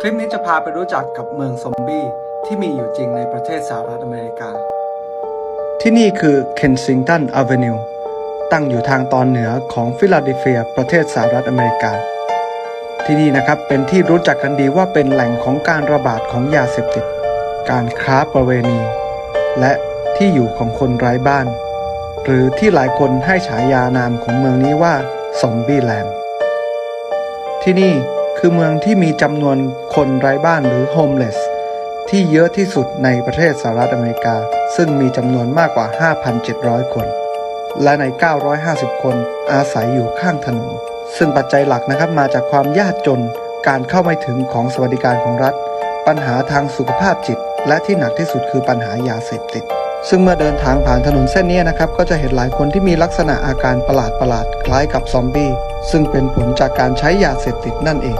คลิปนี้จะพาไปรู้จักกับเมืองซอมบี้ที่มีอยู่จริงในประเทศสหรัฐอเมริกา ที่นี่คือ Kensington Avenue ตั้งอยู่ทางตอนเหนือของฟิลาเดลเฟียประเทศสหรัฐอเมริกา ที่นี่นะครับเป็นที่รู้จักกันดีว่าเป็นแหล่งของการระบาดของยาเสพติด การค้าประเวณี และที่อยู่ของคนไร้บ้าน หรือที่หลายคนให้ฉายานามของเมืองนี้ว่าซอมบี้แลนด์ที่นี่ คือเมืองที่มีจำนวนคนไร้บ้านหรือ homeless ที่เยอะที่สุดในประเทศสหรัฐอเมริกา ซึ่งมีจำนวนมากกว่า 5,700 คน และใน 950 คนอาศัยอยู่ข้างถนน ซึ่งปัจจัยหลักนะครับมาจากความยากจน การเข้าไม่ถึงของสวัสดิการของรัฐ ปัญหาทางสุขภาพจิต และที่หนักที่สุดคือปัญหายาเสพติด ซึ่งเมื่อเดินทางผ่านถนนเส้นนี้นะครับก็จะเห็นหลายคนที่มีลักษณะอาการประหลาดๆคล้ายกับซอมบี้ซึ่งเป็นผลจากการใช้ยาเสพติดนั่นเอง